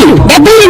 గురూజీ డెబ్బై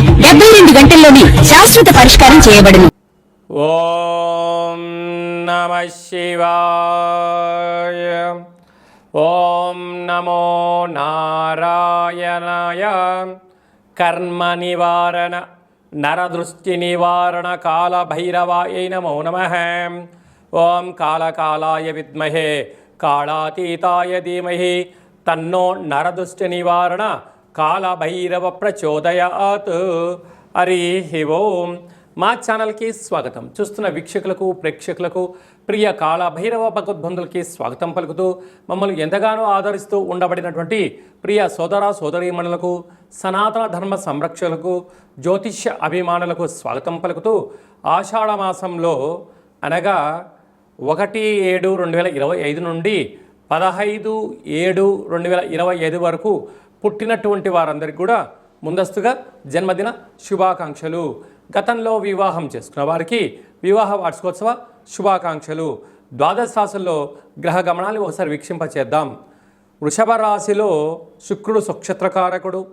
డెబ్బై రెండు గంటల్లోనే శాశ్వత పరిష్కారం చేయబడును. ఓం నమ శివాయ. ఓం నమో నారాయణాయ. కర్మ నివారణ నరదృష్టి నివారణ కాల భైరవాయ నమో నమ. ఓం కాళకాలాయ విద్మహే కాళాతీతాయ ధీమహి తన్నో నరదృష్టి నివారణ కాలభైరవ ప్రచోదయాత్ హరి ఓం. మా ఛానల్కి స్వాగతం. చూస్తున్న వీక్షకులకు ప్రేక్షకులకు ప్రియ కాళభైరవ భగవద్బంధులకి స్వాగతం పలుకుతూ మమ్మల్ని ఎంతగానో ఆదరిస్తూ ఉండబడినటువంటి ప్రియ సోదర సోదరీమణులకు సనాతన ధర్మ సంరక్షకులకు జ్యోతిష్య అభిమానులకు స్వాగతం పలుకుతూ ఆషాఢ మాసంలో అనగా ఒకటి ఏడు రెండు వేల ఇరవై ఐదు నుండి పదహైదు ఏడు రెండు వేల ఇరవై ఐదు వరకు పుట్టినటువంటి వారందరికీ కూడా ముందస్తుగా జన్మదిన శుభాకాంక్షలు. గతంలో వివాహం చేసుకున్న వారికి వివాహ వార్షికోత్సవ శుభాకాంక్షలు. ద్వాదశ రాశుల్లో గ్రహ గమనాలు ఒకసారి వీక్షింపచేద్దాం. వృషభ రాశిలో శుక్రుడు సుక్షత్రకారకుడు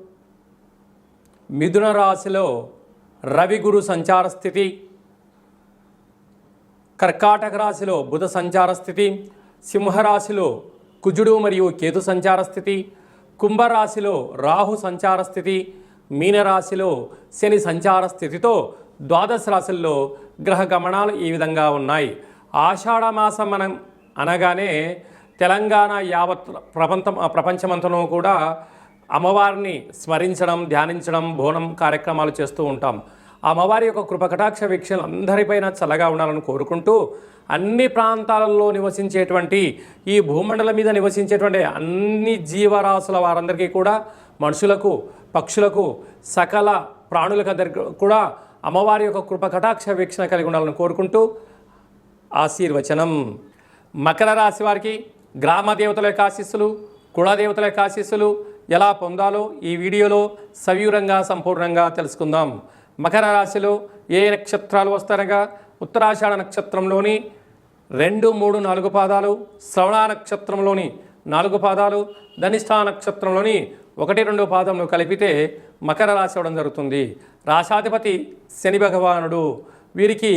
మిథున రాశిలో రవి గురు సంచార స్థితి. కర్కాటక రాశిలో బుధ సంచార స్థితి. సింహరాశిలో కుజుడు మరియు కేతు సంచార స్థితి. కుంభరాశిలో రాహు సంచార స్థితి మీనరాశిలో శని సంచార స్థితితో ద్వాదశ రాశుల్లో గ్రహ గమనాలు ఈ విధంగా ఉన్నాయి. ఆషాఢమాసం మనం అనగానే తెలంగాణ యావత్ ప్రపంచం ప్రపంచమంతనూ కూడా అమ్మవారిని స్మరించడం ధ్యానించడం బోనం కార్యక్రమాలు చేస్తూ ఉంటాం. అమ్మవారి యొక్క కృపకటాక్ష వీక్షలు అందరిపైన చల్లగా ఉండాలని కోరుకుంటూ అన్ని ప్రాంతాలలో నివసించేటువంటి ఈ భూమండలం మీద నివసించేటువంటి అన్ని జీవరాశుల వారందరికీ కూడా మనుషులకు పక్షులకు సకల ప్రాణులకందరికీ కూడా అమ్మవారి యొక్క కృపకటాక్ష వీక్షణ కలిగి ఉండాలని కోరుకుంటూ ఆశీర్వచనం. మకర రాశి వారికి గ్రామ దేవతల యొక్క ఆశీస్సులు కులదేవతల యొక్క ఆశీస్సులు ఎలా పొందాలో ఈ వీడియోలో సవివరంగా సంపూర్ణంగా తెలుసుకుందాం. మకర రాశిలో ఏ నక్షత్రాలు వస్తారనగా? ఉత్తరాషాఢ నక్షత్రంలోని రెండు మూడు నాలుగు పాదాలు శ్రవణ నక్షత్రంలోని నాలుగు పాదాలు ధనిష్టా నక్షత్రంలోని ఒకటి రెండు పాదములు కలిపితే మకర రాశి అవడం జరుగుతుంది. రాశాధిపతి శని భగవానుడు. వీరికి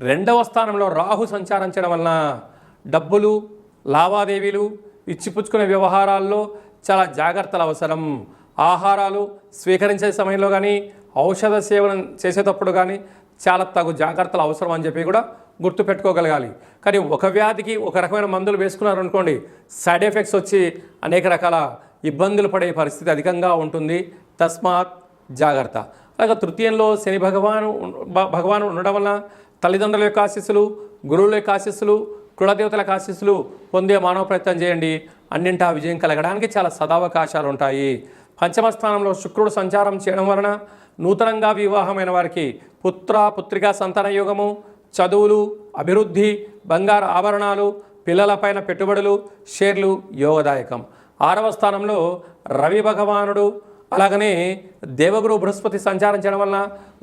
రెండవ స్థానంలో రాహు సంచారం చేయడం వలన డబ్బులు లావాదేవీలు ఇచ్చిపుచ్చుకునే వ్యవహారాల్లో చాలా జాగ్రత్తలు అవసరం. ఆహారాలు స్వీకరించే సమయంలో కానీ ఔషధ సేవనం చేసేటప్పుడు కానీ చాలా తగు జాగ్రత్తలు అవసరం అని చెప్పి కూడా గుర్తుపెట్టుకోగలగాలి. కానీ ఒక వ్యాధికి ఒక రకమైన మందులు వేసుకున్నారనుకోండి సైడ్ ఎఫెక్ట్స్ వచ్చి అనేక రకాల ఇబ్బందులు పడే పరిస్థితి అధికంగా ఉంటుంది. తస్మాత్ జాగ్రత్త. అలాగే తృతీయంలో శని భగవాను భగవాను ఉండడం వలన తల్లిదండ్రుల యొక్క ఆశీస్సులు గురువుల యొక్క ఆశీస్సులు కులదేవతల ఆశీస్సులు పొందే మానవ ప్రయత్నం చేయండి. అన్నింటా విజయం కలగడానికి చాలా సదావకాశాలు ఉంటాయి పంచమ స్థానంలో శుక్రుడు సంచారం చేయడం వలన నూతనంగా వివాహమైన వారికి పుత్ర పుత్రికా సంతాన యోగము చదువులు అభివృద్ధి బంగారు ఆభరణాలు పిల్లలపైన పెట్టుబడులు షేర్లు యోగదాయకం. ఆరవ స్థానంలో రవి భగవానుడు. అలాగనే దేవగురు బృహస్పతి సంచారం చేయడం వలన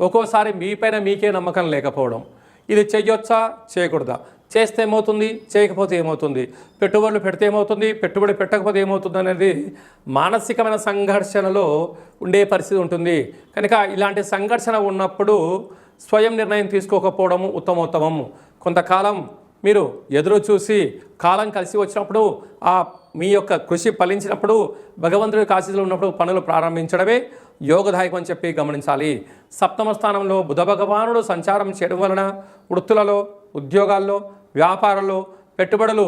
ఒక్కోసారి మీపైన మీకే నమ్మకం లేకపోవడం. ఇది చేయొచ్చా చేయకూడదా? చేస్తే ఏమవుతుంది? చేయకపోతే ఏమవుతుంది? పెట్టుబడులు పెడితే ఏమవుతుంది? పెట్టుబడి పెట్టకపోతే ఏమవుతుంది అనేది మానసికమైన సంఘర్షణలో ఉండే పరిస్థితి ఉంటుంది. కనుక ఇలాంటి సంఘర్షణ ఉన్నప్పుడు స్వయం నిర్ణయం తీసుకోకపోవడము ఉత్తమోత్తమము కొంతకాలం మీరు ఎదురు చూసి కాలం కలిసి వచ్చినప్పుడు ఆ మీ యొక్క కృషి ఫలించినప్పుడు భగవంతుడి యొక్క ఆశీస్సులు ఉన్నప్పుడు పనులు ప్రారంభించడమే యోగదాయకం అని చెప్పి గమనించాలి. సప్తమ స్థానంలో బుధ భగవానుడు సంచారం చేయడం వలన వృత్తులలో ఉద్యోగాల్లో వ్యాపారంలో పెట్టుబడులు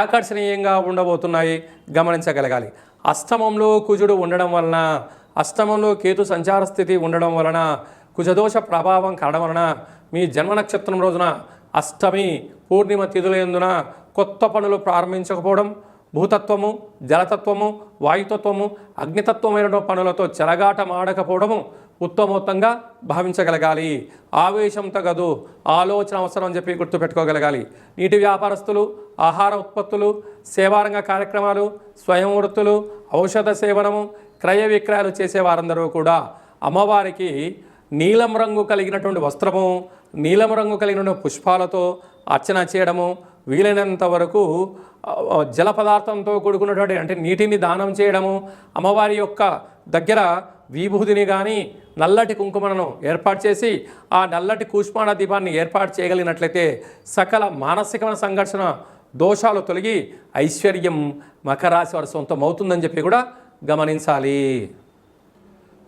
ఆకర్షణీయంగా ఉండబోతున్నాయి. గమనించగలగాలి. అష్టమంలో కుజుడు ఉండడం వలన అష్టమంలో కేతు సంచార స్థితి ఉండడం వలన కుజదోష ప్రభావం కావడం వలన మీ జన్మ నక్షత్రం రోజున అష్టమి పూర్ణిమ తిథులందున కొత్త పనులు ప్రారంభించకపోవడం భూతత్వము జలతత్వము వాయుతత్వము అగ్నితత్వమైన పనులతో చెలగాటం ఆడకపోవడము ఉత్తమోత్తంగా భావించగలగాలి. ఆవేశం తగదు. ఆలోచన అవసరం అని చెప్పి గుర్తుపెట్టుకోగలగాలి. నీటి వ్యాపారస్తులు ఆహార ఉత్పత్తులు సేవారంగ కార్యక్రమాలు స్వయం వృత్తులు ఔషధ సేవనము క్రయ విక్రయాలు చేసే వారందరూ కూడా అమ్మవారికి నీలం రంగు కలిగినటువంటి వస్త్రము నీలం రంగు కలిగిన పుష్పాలతో అర్చన చేయడము వీలైనంత వరకు జల పదార్థంతో కూడుకున్నటువంటి అంటే నీటిని దానం చేయడము అమ్మవారి యొక్క దగ్గర విభూతిని కానీ నల్లటి కుంకుమను ఏర్పాటు చేసి ఆ నల్లటి కూష్మాణ దీపాన్ని ఏర్పాటు చేయగలిగినట్లయితే సకల మానసికమైన సంఘర్షణ దోషాలు తొలగి ఐశ్వర్యం మకరాశి వారి సొంతం అవుతుందని చెప్పి కూడా గమనించాలి.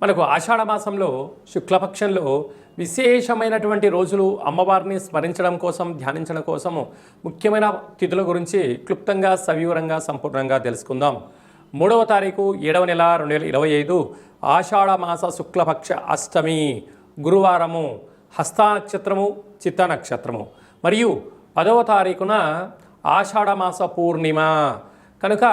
మనకు ఆషాఢ మాసంలో శుక్లపక్షంలో విశేషమైనటువంటి రోజులు అమ్మవారిని స్మరించడం కోసం ధ్యానించడం కోసము ముఖ్యమైన తిథుల గురించి క్లుప్తంగా సవివరంగా సంపూర్ణంగా తెలుసుకుందాం. మూడవ తారీఖు ఏడవ నెల రెండు వేల ఇరవై ఐదు ఆషాఢ మాస శుక్లపక్ష అష్టమి గురువారము హస్తనక్షత్రము చిత్త నక్షత్రము. మరియు పదవ తారీఖున ఆషాఢమాస పూర్ణిమ. కనుక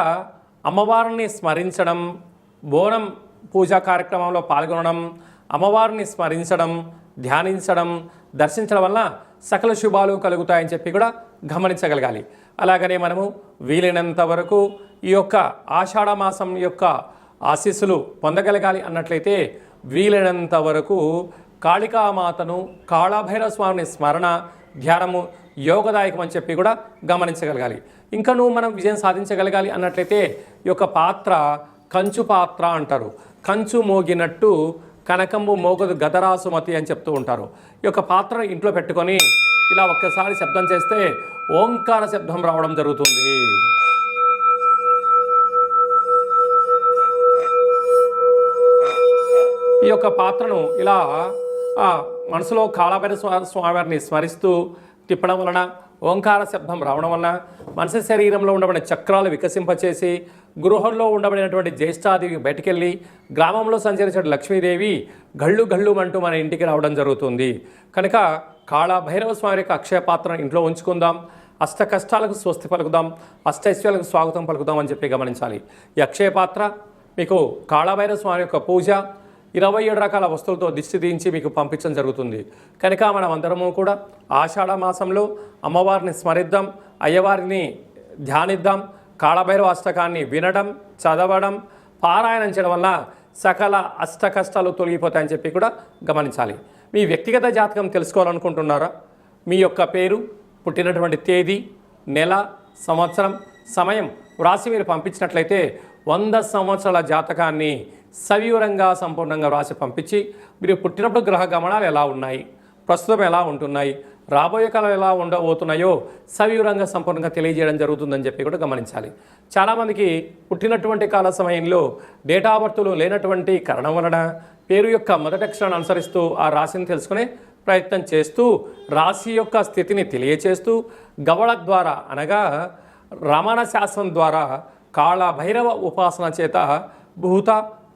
అమ్మవారిని స్మరించడం బోనం పూజా కార్యక్రమంలో పాల్గొనడం అమ్మవారిని స్మరించడం ధ్యానించడం దర్శించడం వల్ల సకల శుభాలు కలుగుతాయని చెప్పి కూడా గమనించగలగాలి. అలాగనే మనము వీలైనంత వరకు ఈ యొక్క ఆషాఢమాసం యొక్క ఆశీస్సులు పొందగలగాలి అన్నట్లయితే వీలైనంత వరకు కాళికామాతను కాళాభైరవ స్వామిని స్మరణ ధ్యానము యోగదాయకం అని చెప్పి కూడా గమనించగలగాలి. ఇంకా నువ్వు మనం విజయం సాధించగలగాలి అన్నట్లయితే ఈ యొక్క పాత్ర కంచు పాత్ర అంటారు. కంచు మోగినట్టు కనకంబు మోగదు గదరాసుమతి అని చెప్తూ ఉంటారు. ఈ యొక్క పాత్ర ఇంట్లో పెట్టుకొని ఇలా ఒక్కసారి శబ్దం చేస్తే ఓంకార శబ్దం రావడం జరుగుతుంది. ఈ యొక్క పాత్రను ఇలా మనసులో కాళభైర స్వామివారిని స్మరిస్తూ తిప్పడం వలన ఓంకార శబ్దం రావడం వలన మనిషి శరీరంలో ఉండబడిన చక్రాలు వికసింపచేసి గృహంలో ఉండబడినటువంటి జ్యేష్ఠాదేవి బయటికెళ్ళి గ్రామంలో సంచరించిన లక్ష్మీదేవి గళ్ళు గళ్ళు అంటూ మన ఇంటికి రావడం జరుగుతుంది. కనుక కాళభైరవ స్వామి యొక్క అక్షయ పాత్రను ఇంట్లో ఉంచుకుందాం. అష్ట కష్టాలకు స్వస్తి పలుకుదాం. అష్టైశ్వర్యాలకు స్వాగతం పలుకుదాం అని చెప్పి గమనించాలి. ఈ అక్షయ పాత్ర మీకు కాళభైరవ స్వామి యొక్క పూజ ఇరవై ఏడు రకాల వస్తువులతో దిష్టి తీయించి మీకు పంపించడం జరుగుతుంది. కనుక మనం అందరము కూడా ఆషాఢ మాసంలో అమ్మవారిని స్మరిద్దాం అయ్యవారిని ధ్యానిద్దాం కాళభైరవ అష్టకాన్ని వినడం చదవడం పారాయణం చేయడం వల్ల సకల అష్ట కష్టాలు తొలగిపోతాయని చెప్పి కూడా గమనించాలి. మీ వ్యక్తిగత జాతకం తెలుసుకోవాలనుకుంటున్నారా? మీ యొక్క పేరు పుట్టినటువంటి తేదీ నెల సంవత్సరం సమయం వ్రాసి మీరు పంపించినట్లయితే వంద సంవత్సరాల జాతకాన్ని సవివరంగా సంపూర్ణంగా వ్రాసి పంపించి మీరు పుట్టినప్పుడు గ్రహ గమనాలు ఎలా ఉన్నాయి ప్రస్తుతం ఎలా ఉంటున్నాయి రాబోయే కాలం ఎలా ఉండబోతున్నాయో సవివరంగా సంపూర్ణంగా తెలియజేయడం జరుగుతుందని చెప్పి కూడా గమనించాలి. చాలామందికి పుట్టినటువంటి కాల సమయంలో డేటా బర్త్లు లేనటువంటి కారణం వలన పేరు యొక్క మొదటి అక్షరాన్ని అనుసరిస్తూ ఆ రాశిని తెలుసుకునే ప్రయత్నం చేస్తూ రాశి యొక్క స్థితిని తెలియచేస్తూ గవళ ద్వారా అనగా రమణ శాస్త్రం ద్వారా కాళ భైరవ ఉపాసన చేత భూత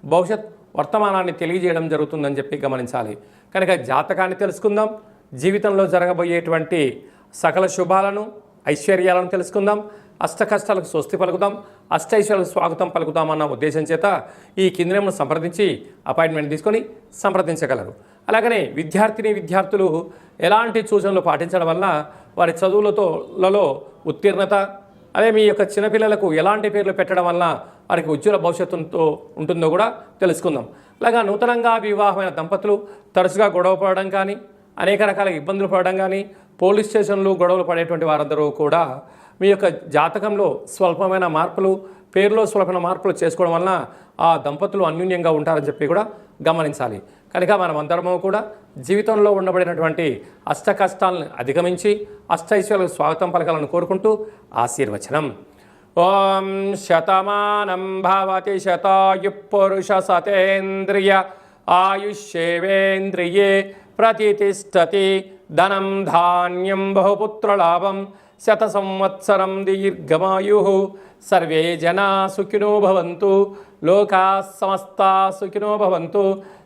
భవిష్యత్ వర్తమానాన్ని తెలియజేయడం జరుగుతుందని చెప్పి గమనించాలి. కనుక జాతకాన్ని తెలుసుకుందాం. జీవితంలో జరగబోయేటువంటి సకల శుభాలను ఐశ్వర్యాలను తెలుసుకుందాం. అష్ట కష్టాలకు స్వస్తి పలుకుదాం. అష్టైశ్వర్యాలకు స్వాగతం పలుకుదామన్న ఉద్దేశం చేత ఈ కేంద్రంను సంప్రదించి అపాయింట్మెంట్ తీసుకొని సంప్రదించగలరు. అలాగనే విద్యార్థిని విద్యార్థులు ఎలాంటి సూచనలు పాటించడం వల్ల వారి చదువులతో లలో ఉత్తీర్ణత అదే మీ యొక్క చిన్నపిల్లలకు ఎలాంటి పేర్లు పెట్టడం వల్ల వారికి ఉజ్వల భవిష్యత్తుతో ఉంటుందో కూడా తెలుసుకుందాం. అలాగా నూతనంగా వివాహమైన దంపతులు తరచుగా గొడవ పడడం కానీ అనేక రకాల ఇబ్బందులు పడడం కానీ పోలీస్ స్టేషన్లు గొడవలు పడేటువంటి వారందరూ కూడా మీ యొక్క జాతకంలో స్వల్పమైన మార్పులు పేరులో స్వల్పమైన మార్పులు చేసుకోవడం వలన ఆ దంపతులు అన్యూన్యంగా ఉంటారని చెప్పి కూడా గమనించాలి. కనుక మనం అందరము కూడా జీవితంలో ఉండబడినటువంటి అష్ట కష్టాలను అధిగమించి అష్టైశ్వర్యాలకు స్వాగతం పలకాలని కోరుకుంటూ ఆశీర్వచనం. ఓం శతమానం భవతి శతాయు పురుష సతేంద్రియ ఆయుష్యేవేంద్రియే ప్రతిష్టతి ధనం ధాన్యం బహుపుత్రలాభం శత సంవత్సరం దీర్ఘమాయు. సర్వే జనా సుఖినో భవంతు లోకా సమస్త సుఖినో భవంతు.